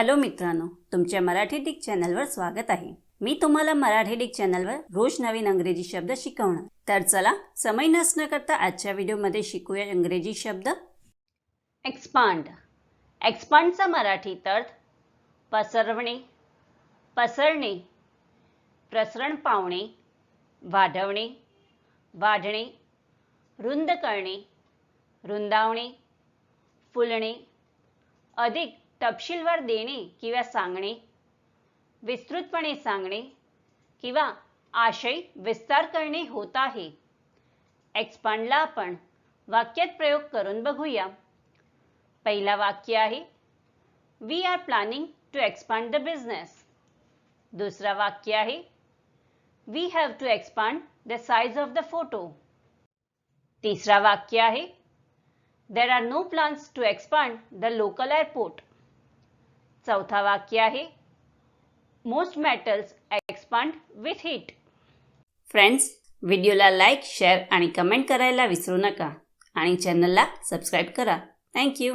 Hello मित्रांनो तुमच्या Marathi Dick चॅनलवर स्वागत आहे. मी तुम्हाला मराठी डिक चॅनलवर रोज नवीन अंग्रेजी शब्द शिकवणार. तर चला समय नसणं करता आजच्या व्हिडिओमध्ये शिकूया इंग्रजी शब्द. एक्सपांड एक्सपांडचा मराठीत अर्थ पसरवणे पसरणे प्रसरण पावणे वाढवणे वाढणे रुंद करणे रुंदावणे फुलणे अधिक तपशीलवार देणे किंवा सांगणे विस्तृतपणे सांगणे किंवा आशय विस्तार करणे होत आहे. एक्सपांडला आपण वाक्यात प्रयोग करून बघूया. पहिला वाक्य आहे we are planning to expand the business दुसरा वाक्य आहे we have to expand the size of the photo तिसरा वाक्य आहे there are no plans to expand the local airport चौथा वाक्य आहे. Most metals expand with heat friends व्हिडिओला लाईक शेअर आणि कमेंट करायला विसरू नका. आणि चॅनलला सबस्क्राईब करा. थँक्यू